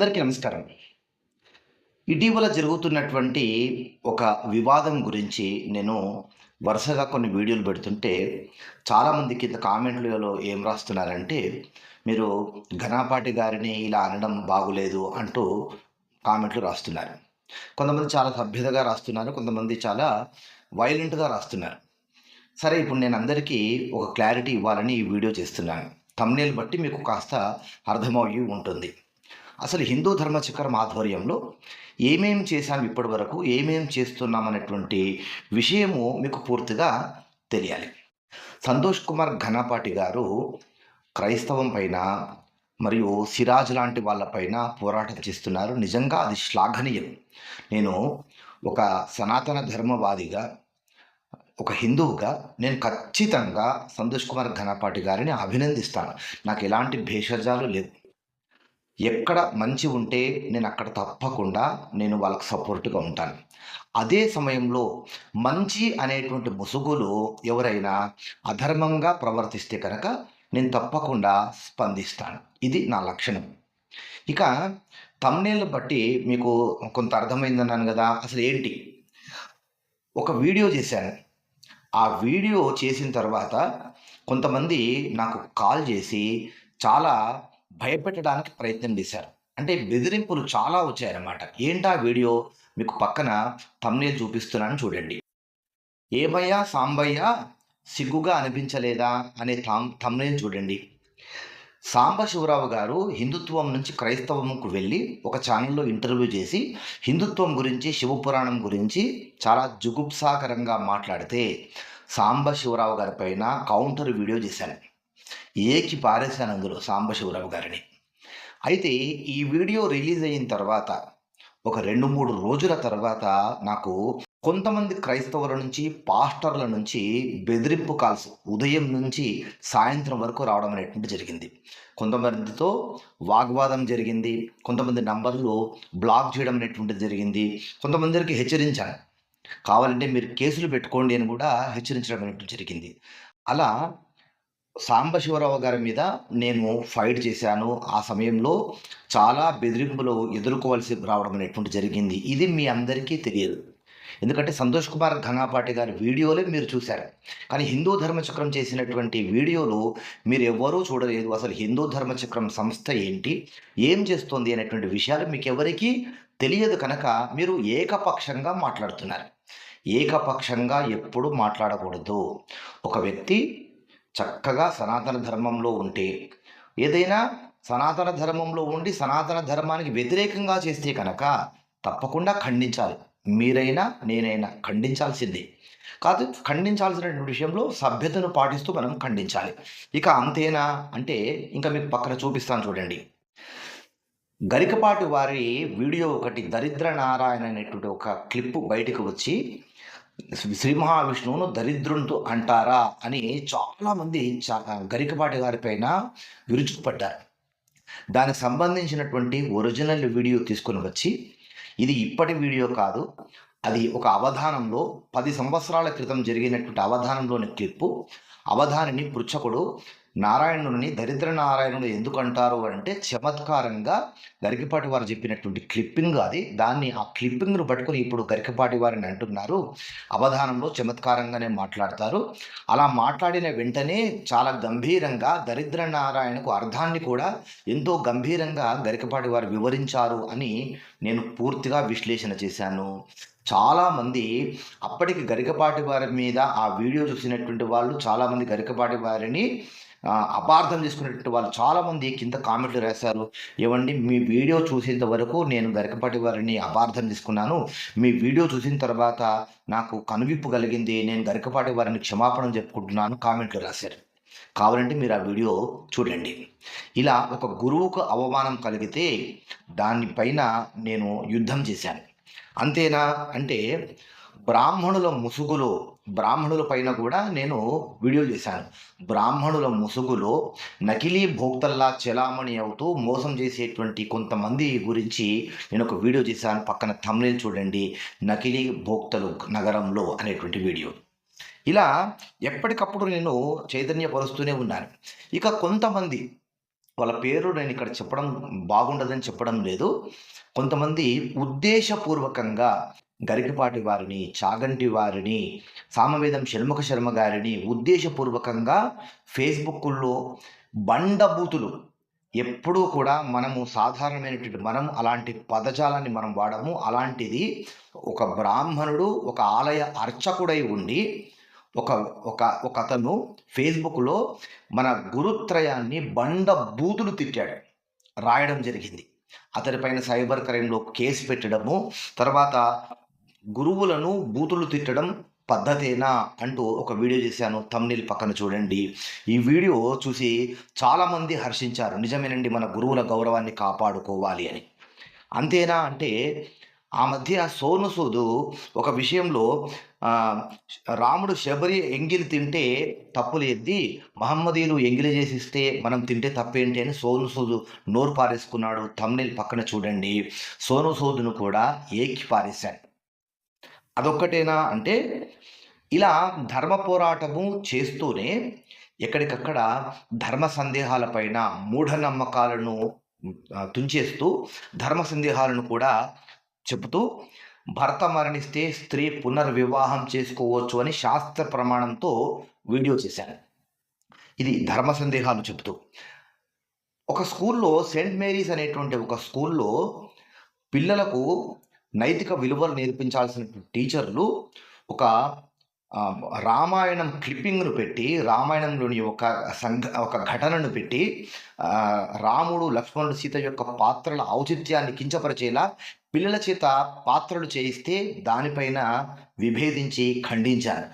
అందరికీ నమస్కారం. ఇటీవల జరుగుతున్నటువంటి ఒక వివాదం గురించి నేను వరుసగా కొన్ని వీడియోలు పెడుతుంటే చాలామంది కింద కామెంట్లలో ఏం రాస్తున్నారంటే మీరు ఘనాపాటి గారిని ఇలా అనడం బాగులేదు అంటూ కామెంట్లు రాస్తున్నారు. కొంతమంది చాలా సభ్యతగా రాస్తున్నారు కొంతమంది చాలా వైలెంట్గా రాస్తున్నారు. సరే ఇప్పుడు నేను అందరికీ ఒక క్లారిటీ ఇవ్వాలని ఈ వీడియో చేస్తున్నాను. తమ్నేల్ బట్టి మీకు కాస్త అర్థమయ్యి ఉంటుంది. అసలు హిందూ ధర్మ చక్రం ఆధ్వర్యంలో ఏమేం చేశాం ఇప్పటి వరకు ఏమేం చేస్తున్నాం అనేటువంటి విషయము మీకు పూర్తిగా తెలియాలి. సంతోష్ కుమార్ ఘనపాటి గారు క్రైస్తవం పైన మరియు సిరాజ్ లాంటి వాళ్ళపైన పోరాటం చేస్తున్నారు. నిజంగా అది శ్లాఘనీయం. నేను ఒక సనాతన ధర్మవాదిగా ఒక హిందువుగా నేను ఖచ్చితంగా సంతోష్ కుమార్ ఘనపాటి గారిని అభినందిస్తాను. నాకు ఎలాంటి భేషజాలు లేవు. ఎక్కడ మంచి ఉంటే నేను అక్కడ తప్పకుండా నేను వాళ్ళకి సపోర్ట్గా ఉంటాను. అదే సమయంలో మంచి అనేటువంటి ముసుగులు ఎవరైనా అధర్మంగా ప్రవర్తిస్తే కనుక నేను తప్పకుండా స్పందిస్తాను. ఇది నా లక్షణం. ఇక తమ్నేళ్ళు బట్టి మీకు కొంత అర్థమైందన్నాను కదా అసలు ఏంటి? ఒక వీడియో చేశాను. ఆ వీడియో చేసిన తర్వాత కొంతమంది నాకు కాల్ చేసి చాలా భయపెట్టడానికి ప్రయత్నం చేశారు. అంటే బెదిరింపులు చాలా వచ్చాయన్నమాట. ఏంటా వీడియో? మీకు పక్కన తమ్నే చూపిస్తున్నాను చూడండి. ఏమయ్యా సాంబయ్య సిగ్గుగా అనిపించలేదా అనే తామ్ తమ్నే చూడండి. సాంబ శివరావు గారు హిందుత్వం నుంచి క్రైస్తవంకు వెళ్ళి ఒక ఛానల్లో ఇంటర్వ్యూ చేసి హిందుత్వం గురించి శివపురాణం గురించి చాలా జుగుప్సాకరంగా మాట్లాడితే సాంబ శివరావు గారి పైన కౌంటర్ వీడియో చేశాను ఏకి పారేశాను అందులో సాంబశివరావు గారిని. అయితే ఈ వీడియో రిలీజ్ అయిన తర్వాత ఒక రెండు మూడు రోజుల తర్వాత నాకు కొంతమంది క్రైస్తవుల నుంచి పాస్టర్ల నుంచి బెదిరింపు కాల్స్ ఉదయం నుంచి సాయంత్రం వరకు రావడం అనేటువంటి జరిగింది. కొంతమందితో వాగ్వాదం జరిగింది కొంతమంది నంబర్లు బ్లాక్ చేయడం అనేటువంటిది జరిగింది కొంతమందికి హెచ్చరించాను. కావాలంటే మీరు కేసులు పెట్టుకోండి అని కూడా హెచ్చరించడం అనేటువంటి జరిగింది. అలా సాంబశివరావు గారి మీద నేను ఫైట్ చేశాను. ఆ సమయంలో చాలా బెదిరింపులు ఎదుర్కోవాల్సి రావడం అనేటువంటి జరిగింది. ఇది మీ అందరికీ తెలియదు. ఎందుకంటే సంతోష్ కుమార్ ఘనాపాటి గారి వీడియోలే మీరు చూశారు. కానీ హిందూ ధర్మచక్రం చేసినటువంటి వీడియోలు మీరు ఎవ్వరూ చూడలేదు. అసలు హిందూ ధర్మచక్రం సంస్థ ఏంటి? ఏం చేస్తుంది అనేటువంటి విషయాలు మీకు ఎవరికీ తెలియదు కనుక మీరు ఏకపక్షంగా మాట్లాడుతున్నారు. ఏకపక్షంగా ఎప్పుడు మాట్లాడకూడదు. ఒక వ్యక్తి చక్కగా సనాతన ధర్మంలో ఉంటే ఏదైనా సనాతన ధర్మంలో ఉండి సనాతన ధర్మానికి వ్యతిరేకంగా చేస్తే కనుక తప్పకుండా ఖండించాలి. మీరైనా నేనైనా ఖండించాల్సిందే. కాదు ఖండించాల్సినటువంటి విషయంలో సభ్యతను పాటిస్తూ మనం ఖండించాలి. ఇక అంతేనా? అంటే ఇంకా మీకు పక్కన చూపిస్తాను చూడండి. గరికపాటి వారి వీడియో ఒకటి దరిద్ర నారాయణ అనేటువంటి ఒక క్లిప్ బయటకు వచ్చి శ్రీ మహావిష్ణువును దరిద్రునితో అంటారా అని చాలామంది చా గరికపాటి గారిపైన విరుచుకుపడ్డారు. దానికి సంబంధించినటువంటి ఒరిజినల్ వీడియో తీసుకొని వచ్చి ఇది ఇప్పటి వీడియో కాదు అది ఒక అవధానంలో పది సంవత్సరాల క్రితం జరిగినటువంటి అవధానంలోని క్లిప్పు. అవధానిని పృచ్ఛకుడు నారాయణుని దరిద్ర నారాయణుడు ఎందుకు అంటారు అంటే చమత్కారంగా గరికపాటి వారు చెప్పినటువంటి క్లిప్పింగ్ అది. దాన్ని ఆ క్లిప్పింగ్ను పట్టుకుని ఇప్పుడు గరికపాటి వారిని అంటున్నారు. అవధానంలో చమత్కారంగానే మాట్లాడతారు. అలా మాట్లాడిన వెంటనే చాలా గంభీరంగా దరిద్ర నారాయణకు అర్థాన్ని కూడా ఎంతో గంభీరంగా గరికపాటి వారు వివరించారు అని నేను పూర్తిగా విశ్లేషణ చేశాను. చాలామంది అప్పటికి గరికపాటి వారి మీద ఆ వీడియో చూసినటువంటి వాళ్ళు చాలామంది గరికపాటి వారిని అపార్థం చేసుకునేటువంటి వాళ్ళు చాలామంది కింద కామెంట్లు రాశారు. ఏమండి మీ వీడియో చూసేంత వరకు నేను గరికపాటి వారిని అపార్థం తీసుకున్నాను మీ వీడియో చూసిన తర్వాత నాకు కనువిప్పు కలిగింది. నేను గరికపాటి వారిని క్షమాపణ చెప్పుకుంటున్నాను కామెంట్లు రాశారు. కావాలంటే మీరు ఆ వీడియో చూడండి. ఇలా ఒక గురువుకు అవమానం కలిగితే దానిపైన నేను యుద్ధం చేశాను. అంతేనా? అంటే బ్రాహ్మణుల ముసుగులో బ్రాహ్మణుల పైన కూడా నేను వీడియో చేశాను. బ్రాహ్మణుల ముసుగులో నకిలీ భోక్తల్లా చెలామణి అవుతూ మోసం చేసేటువంటి కొంతమంది గురించి నేను ఒక వీడియో చేశాను. పక్కన తమిళ చూడండి. నకిలీ భోక్తలు నగరంలో అనేటువంటి వీడియో. ఇలా ఎప్పటికప్పుడు నేను చైతన్యపరుస్తూనే ఉన్నాను. ఇక కొంతమంది వాళ్ళ పేరు నేను ఇక్కడ చెప్పడం బాగుండదని చెప్పడం లేదు. కొంతమంది ఉద్దేశపూర్వకంగా గరికపాటి వారిని చాగంటి వారిని సామవేదం షణ్ముఖ శర్మ గారిని ఉద్దేశపూర్వకంగా ఫేస్బుక్లో బండబూతులు ఎప్పుడూ కూడా మనము సాధారణమైనటువంటి మనం అలాంటి పదజాలాన్ని మనం వాడము. అలాంటిది ఒక బ్రాహ్మణుడు ఒక ఆలయ అర్చకుడై ఉండి ఒక ఒక ఒక అతను ఫేస్బుక్లో మన గురుత్రయాన్ని బండ బూతులు తిట్టాడు. రాయడం జరిగింది. అతనిపైన సైబర్ క్రైమ్లో కేసు పెట్టడము తర్వాత గురువులను బూతులు తిట్టడం పద్ధతేనా అంటూ ఒక వీడియో చేశాను. తమ్నిల్ పక్కన చూడండి. ఈ వీడియో చూసి చాలామంది హర్షించారు. నిజమేనండి మన గురువుల గౌరవాన్ని కాపాడుకోవాలి అని. అంతేనా అంటే ఆ మధ్య సోను సూదు ఒక విషయంలో రాముడు శబరి ఎంగిలి తింటే తప్పులు లేద్ది మహమ్మదీలు ఎంగిలి చేసిస్తే మనం తింటే తప్పేంటి అని సోను సూదు నోరు పారేసుకున్నాడు. తమ్నిల్ పక్కన చూడండి. సోను సూదును కూడా ఏకి పారేశాడు. అదొక్కటేనా అంటే ఇలా ధర్మ పోరాటము చేస్తూనే ఎక్కడికక్కడ ధర్మ సందేహాలపైన మూఢనమ్మకాలను ఆ, తుంచేస్తూ ధర్మ సందేహాలను కూడా చెబుతూ భర్త మరణిస్తే స్త్రీ పునర్వివాహం చేసుకోవచ్చు అని శాస్త్ర ప్రమాణంతో వీడియో చేశాను ఇది ధర్మ సందేహాలు చెబుతూ. ఒక స్కూల్లో సెయింట్ మేరీస్ అనేటువంటి ఒక స్కూల్లో పిల్లలకు నైతిక విలువలు నేర్పించాల్సిన టీచర్లు ఒక రామాయణం క్లిప్పింగ్ను పెట్టి రామాయణంలోని ఒక సంఘ ఒక ఘటనను పెట్టి రాముడు లక్ష్మణుడు సీత యొక్క పాత్రల ఔచిత్యాన్ని కించపరిచేలా పిల్లల చేత పాత్రలు చేయిస్తే దానిపైన విభేదించి ఖండించారు.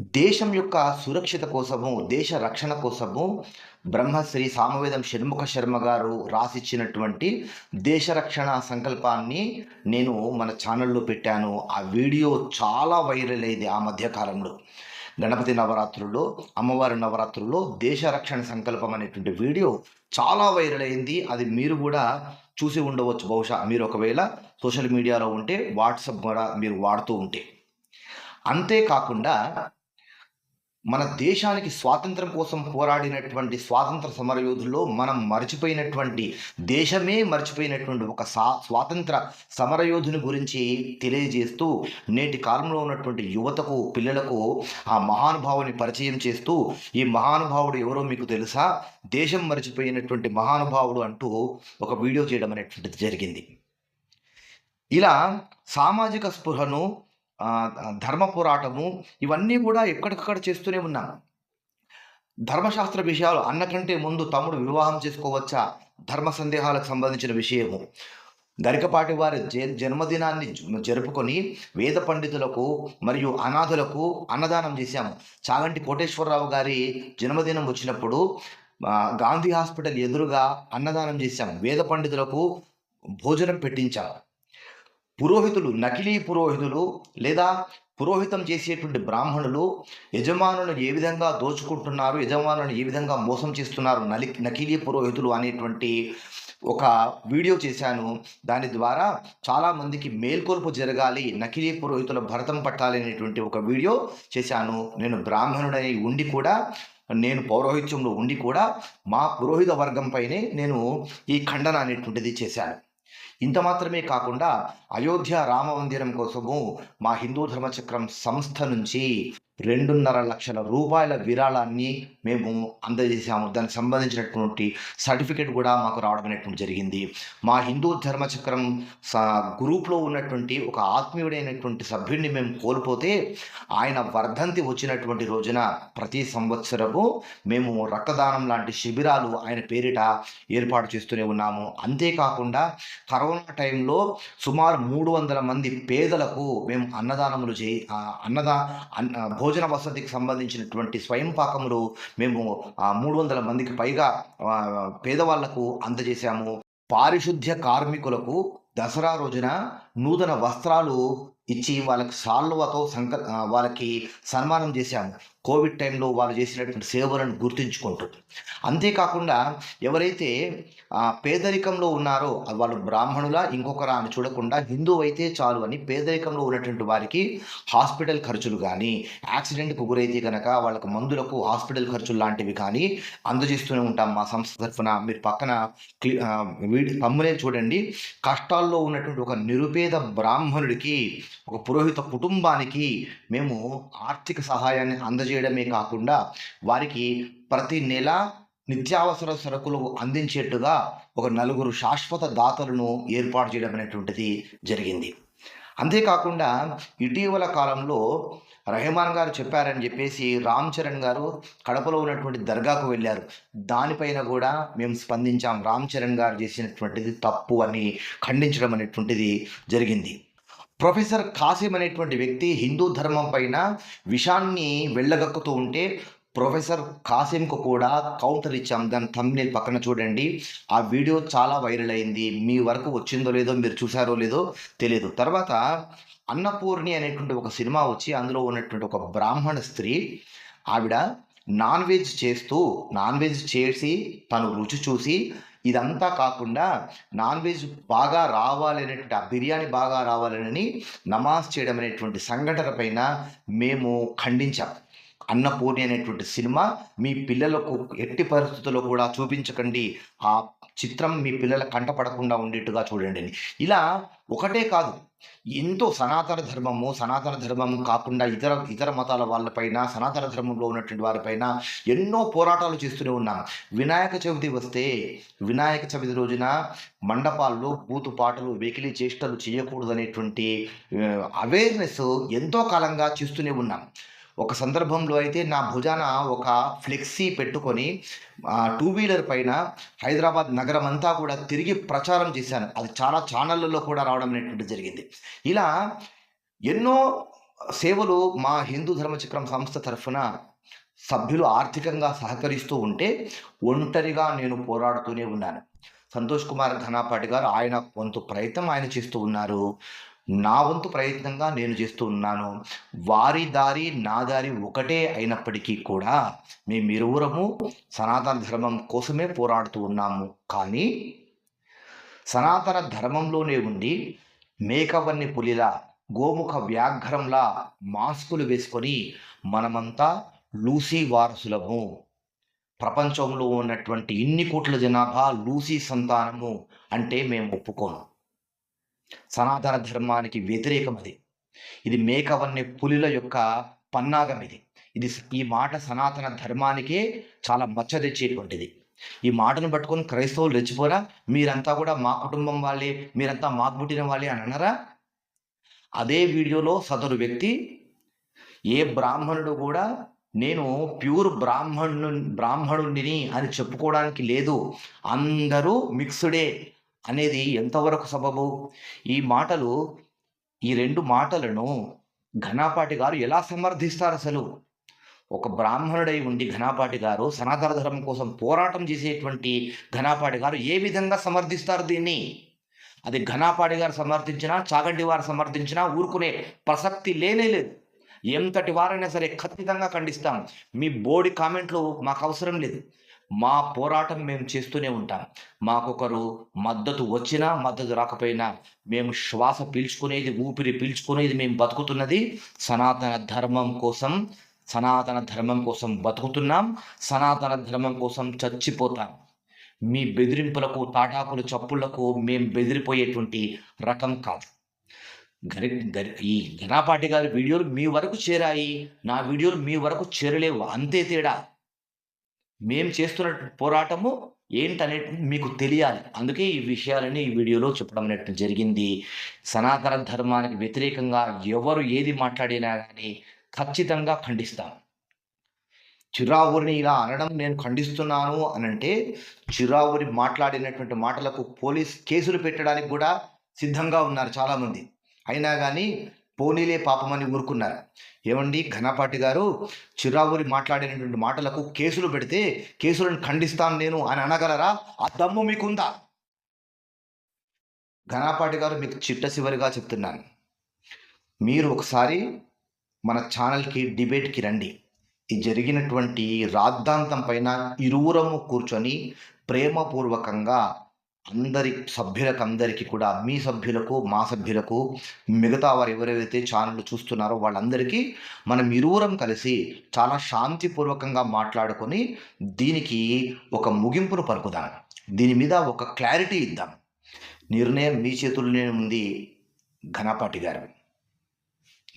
దేశం యొక్క సురక్షిత కోసము దేశ రక్షణ కోసము బ్రహ్మశ్రీ సామవేదం షణ్ముఖ శర్మ గారు రాసిచ్చినటువంటి దేశ రక్షణ సంకల్పాన్ని నేను మన ఛానల్లో పెట్టాను. ఆ వీడియో చాలా వైరల్ అయింది ఆ మధ్యకాలంలో. గణపతి నవరాత్రుల్లో అమ్మవారి నవరాత్రుల్లో దేశ రక్షణ సంకల్పం అనేటువంటి వీడియో చాలా వైరల్ అయింది. అది మీరు కూడా చూసి ఉండవచ్చు. బహుశా మీరు ఒకవేళ సోషల్ మీడియాలో ఉంటే వాట్సప్ కూడా మీరు వాడుతూ ఉంటే. అంతేకాకుండా మన దేశానికి స్వాతంత్రం కోసం పోరాడినటువంటి స్వాతంత్ర సమరయోధుల్లో మనం మర్చిపోయినటువంటి దేశమే మర్చిపోయినటువంటి ఒక సా స్వాతంత్ర సమరయోధుని గురించి తెలియజేస్తూ నేటి కాలంలో ఉన్నటువంటి యువతకు పిల్లలకు ఆ మహానుభావుని పరిచయం చేస్తూ ఈ మహానుభావుడు ఎవరో మీకు తెలుసా? దేశం మర్చిపోయినటువంటి మహానుభావుడు అంటూ ఒక వీడియో చేయడం అనేటువంటిది జరిగింది. ఇలా సామాజిక స్పృహను ధర్మ పోరాటము ఇవన్నీ కూడా ఎక్కడికక్కడ చేస్తూనే ఉన్నాం. ధర్మశాస్త్ర విషయాలు అన్నకంటే ముందు తమ్ముడు వివాహం చేసుకోవచ్చా? ధర్మ సందేహాలకు సంబంధించిన విషయము. గరికపాటి వారి జన్మదినాన్ని జరుపుకొని వేద పండితులకు మరియు అనాథులకు అన్నదానం చేశాము. చాగంటి కోటేశ్వరరావు గారి జన్మదినం వచ్చినప్పుడు గాంధీ హాస్పిటల్ ఎదురుగా అన్నదానం చేశాము. వేద పండితులకు భోజనం పెట్టించాము పురోహితులు నకిలీ పురోహితులు లేదా పురోహితం చేసేటువంటి బ్రాహ్మణులు యజమానులను ఏ విధంగా దోచుకుంటున్నారు యజమానులను ఏ విధంగా మోసం చేస్తున్నారు నలి నకిలీ పురోహితులు అనేటువంటి ఒక వీడియో చేశాను. దాని ద్వారా చాలామందికి మేల్కొల్పు జరగాలి నకిలీ పురోహితుల భరతం పట్టాలి అనేటువంటి ఒక వీడియో చేశాను. నేను బ్రాహ్మణుడని ఉండి కూడా నేను పౌరోహిత్యంలో ఉండి కూడా మా పురోహిత వర్గంపైనే నేను ఈ ఖండన అనేటువంటిది చేశాను. ఇంత మాత్రమే కాకుండా అయోధ్య రామ మందిరం కోసము మా హిందూ ధర్మచక్రం సంస్థ నుంచి రెండున్నర లక్షల రూపాయల విరాళాన్ని మేము అందజేశాము. దానికి సంబంధించినటువంటి సర్టిఫికేట్ కూడా మాకు రావడం అనేటువంటి జరిగింది. మా హిందూ ధర్మచక్రం గ్రూప్లో ఉన్నటువంటి ఒక ఆత్మీయుడైనటువంటి సభ్యుడిని మేము కోల్పోతే ఆయన వర్ధంతి వచ్చినటువంటి రోజున ప్రతి సంవత్సరము మేము రక్తదానం లాంటి శిబిరాలు ఆయన పేరిట ఏర్పాటు చేస్తూనే ఉన్నాము. అంతేకాకుండా కరోనా టైంలో సుమారు మూడు వందల మంది పేదలకు మేము అన్నదానములు చేయి అన్నదా అన్న భోజనం భోజన వసతికి సంబంధించినటువంటి స్వయం పాకములు మేము మూడు వందల మందికి పైగా పేదవాళ్ళకు అందజేశాము. పారిశుద్ధ్య కార్మికులకు దసరా రోజున నూతన వస్త్రాలు ఇచ్చి వాళ్ళకి సాల్వతో సంక వాళ్ళకి సన్మానం చేశాము. కోవిడ్ టైంలో వాళ్ళు చేసినటువంటి సేవలను గుర్తించుకుంటుంది. అంతేకాకుండా ఎవరైతే పేదరికంలో ఉన్నారో వాళ్ళు బ్రాహ్మణుల ఇంకొకరా అని చూడకుండా హిందూ అయితే చాలు అని పేదరికంలో ఉన్నటువంటి వారికి హాస్పిటల్ ఖర్చులు కానీ యాక్సిడెంట్కి గురైతే కనుక వాళ్ళకు మందులకు హాస్పిటల్ ఖర్చులు లాంటివి కానీ అందజేస్తూనే ఉంటాం మా సంస్థ తరఫున. మీరు పక్కన క్లి వీడి తమ్మునే చూడండి. కష్టాల్లో ఉన్నటువంటి ఒక నిరుపేద బ్రాహ్మణుడికి ఒక పురోహిత కుటుంబానికి మేము ఆర్థిక సహాయాన్ని అందజే చేయడమే కాకుండా వారికి ప్రతి నెల నిత్యావసర సరుకులు అందించేట్టుగా ఒక నలుగురు శాశ్వత దాతలను ఏర్పాటు చేయడం అనేటువంటిది జరిగింది. అంతేకాకుండా ఇటీవల కాలంలో రెహమాన్ గారు చెప్పారని చెప్పేసి రామ్ చరణ్ గారు కడపలో ఉన్నటువంటి దర్గాకు వెళ్ళారు. దానిపైన కూడా మేము స్పందించాం రామ్ చరణ్ గారు చేసినటువంటిది తప్పు అని ఖండించడం అనేటువంటిది జరిగింది. ప్రొఫెసర్ కాసిం అనేటువంటి వ్యక్తి హిందూ ధర్మం పైన విషాన్ని వెళ్ళగక్కుతూ ఉంటే ప్రొఫెసర్ కాసింకు కూడా కౌంటర్ ఇచ్చాం. దాని thumbnail పక్కన చూడండి. ఆ వీడియో చాలా వైరల్ అయింది. మీ వరకు వచ్చిందో లేదో మీరు చూసారో లేదో తెలియదు తర్వాత అన్నపూర్ణి అనేటువంటి ఒక సినిమా వచ్చి అందులో ఉన్నటువంటి ఒక బ్రాహ్మణ స్త్రీ ఆవిడ నాన్ వెజ్ చేస్తూ నాన్ వెజ్ చేసి తను రుచి చూసి ఇదంతా కాకుండా నాన్ వెజ్ బాగా రావాలనేటువంటి ఆ బిర్యానీ బాగా రావాలని నమాజ్ చేయడం అనేటువంటి సంఘటన పైన మేము ఖండించాం అన్నపూర్ణి అనేటువంటి సినిమా మీ పిల్లలకు ఎట్టి పరిస్థితుల్లో కూడా చూపించకండి ఆ చిత్రం మీ పిల్లల కంటపడకుండా ఉండేట్టుగా చూడండి అని. ఇలా ఒకటే కాదు ఎంతో సనాతన ధర్మము సనాతన ధర్మం కాకుండా ఇతర ఇతర మతాల వాళ్ళపైన సనాతన ధర్మంలో ఉన్నటువంటి వారిపైన ఎన్నో పోరాటాలు చేస్తూనే ఉన్నాం. వినాయక చవితి వస్తే వినాయక చవితి రోజున మండపాల్లో బూతు పాటలు వెకిలి చేష్టలు చేయకూడదు అనేటువంటి అవేర్నెస్ ఎంతో కాలంగా చేస్తూనే ఉన్నాం. ఒక సందర్భంలో అయితే నా భుజాన ఒక ఫ్లెక్సీ పెట్టుకొని టూ వీలర్ పైన హైదరాబాద్ నగరం అంతా కూడా తిరిగి ప్రచారం చేశాను. అది చాలా ఛానళ్ళలో కూడా రావడం అనేటువంటి జరిగింది. ఇలా ఎన్నో సేవలు మా హిందూ ధర్మచక్రం సంస్థ తరఫున సభ్యులు ఆర్థికంగా సహకరిస్తూ ఉంటే ఒంటరిగా నేను పోరాడుతూనే ఉన్నాను. సంతోష్ కుమార్ ఘనాపాటి గారు ఆయన వంతు ప్రయత్నం ఆయన చేస్తూ ఉన్నారు. నా వంతు ప్రయత్నంగా నేను చేస్తూ ఉన్నాను. వారి దారి నా దారి ఒకటే అయినప్పటికీ కూడా మేమిరువురము సనాతన ధర్మం కోసమే పోరాడుతూ ఉన్నాము. కానీ సనాతన ధర్మంలోనే ఉండి మేకవన్ని పులిలా గోముఖ వ్యాఘ్రంలా మాస్కులు వేసుకొని మనమంతా లూసీ వారసులము. ప్రపంచంలో ఉన్నటువంటి ఇన్ని కోట్ల జనాభా లూసీ సంతానము అంటే మేము ఒప్పుకోము. సనాతన ధర్మానికి వ్యతిరేకం అది. ఇది మేకవన్ని పులిల యొక్క పన్నాగం ఇది. ఇది ఈ మాట సనాతన ధర్మానికే చాలా మచ్చ తెచ్చేటువంటిది ఈ మాటను పట్టుకొని క్రైస్తవులు రెచ్చిపోరా? మీరంతా కూడా మా కుటుంబం వాళ్ళే మీరంతా మాకు పుట్టిన వాళ్ళే అని అనరా అదే వీడియోలో సదరు వ్యక్తి ఏ బ్రాహ్మణుడు కూడా నేను ప్యూర్ బ్రాహ్మణు బ్రాహ్మణుడిని అని చెప్పుకోవడానికి లేదు. అందరూ మిక్స్డే. అనేది ఎంతవరకు సబబు? ఈ మాటలు ఈ రెండు మాటలను ఘనాపాటి గారు ఎలా సమర్థిస్తారు అసలు? ఒక బ్రాహ్మణుడై ఉండి ఘనాపాటి గారు సనాతన ధర్మం కోసం పోరాటం చేసేటువంటి ఘనాపాటి గారు ఏ విధంగా సమర్థిస్తారు దీన్ని? అది ఘనాపాటి గారు సమర్థించినా చాగంటి వారు సమర్థించినా ఊరుకునే ప్రసక్తి లేనే లేదు. ఎంతటి వారైనా సరే ఖచ్చితంగా ఖండిస్తాం. మీ బోడి కామెంట్లు మాకు అవసరం లేదు. మా పోరాటం మేము చేస్తూనే ఉంటాం. మాకొకరు మద్దతు వచ్చినా మద్దతు రాకపోయినా మేము శ్వాస పీల్చుకునేది ఊపిరి పీల్చుకునేది మేము బతుకుతున్నది సనాతన ధర్మం కోసం సనాతన ధర్మం కోసం బతుకుతున్నాం సనాతన ధర్మం కోసం చచ్చిపోతాం. మీ బెదిరింపులకు తాటాకులు చప్పుళ్ళకు మేము బెదిరిపోయేటువంటి రకం కాదు. గరి గరి ఈ ఘనాపాటి గారి వీడియోలు మీ వరకు చేరాయి. నా వీడియోలు మీ వరకు చేరలేవు. అంతే తేడా. మేము చేస్తున్న పోరాటము ఏంటనేది మీకు తెలియాలి. అందుకే ఈ విషయాలని ఈ వీడియోలో చెప్పడం అనేది జరిగింది. సనాతన ధర్మానికి వ్యతిరేకంగా ఎవరు ఏది మాట్లాడినా కానీ ఖచ్చితంగా ఖండిస్తాం. చిరావురిని ఇలా అనడం నేను ఖండిస్తున్నాను అని అంటే చిరావురి మాట్లాడినటువంటి మాటలకు పోలీస్ కేసులు పెట్టడానికి కూడా సిద్ధంగా ఉన్నారు చాలామంది. అయినా కానీ పోనీలే పాపమని ఊరుకున్నారు. ఏమండి? ఘనపాటి గారు చిరావురి మాట్లాడినటువంటి మాటలకు కేసులు పెడితే కేసులను ఖండిస్తాను నేను అని అనగలరా? ఆ దమ్ము మీకుందా? ఘనపాటి గారు మీకు చిట్ట చివరిగా చెప్తున్నాను. మీరు ఒకసారి మన ఛానల్కి డిబేట్కి రండి. ఈ జరిగినటువంటి రాద్ధాంతం పైన ఇరువురము కూర్చొని ప్రేమపూర్వకంగా అందరి సభ్యులకు అందరికీ కూడా మీ సభ్యులకు మా సభ్యులకు మిగతా వారు ఎవరెవరైతే ఛానల్ చూస్తున్నారో వాళ్ళందరికీ మనం ఇరువురం కలిసి చాలా శాంతిపూర్వకంగా మాట్లాడుకొని దీనికి ఒక ముగింపును పలుకుదాం. దీని మీద ఒక క్లారిటీ ఇద్దాం. నిర్ణయం మీ చేతుల్లోనే ఉంది ఘనపాటి గారు.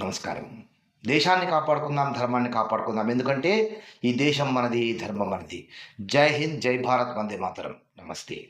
నమస్కారం. దేశాన్ని కాపాడుకుందాం ధర్మాన్ని కాపాడుకుందాం. ఎందుకంటే ఈ దేశం మనది ధర్మం మనది. జై హింద్ జై భారత్ వందే మాతరం. నమస్తే.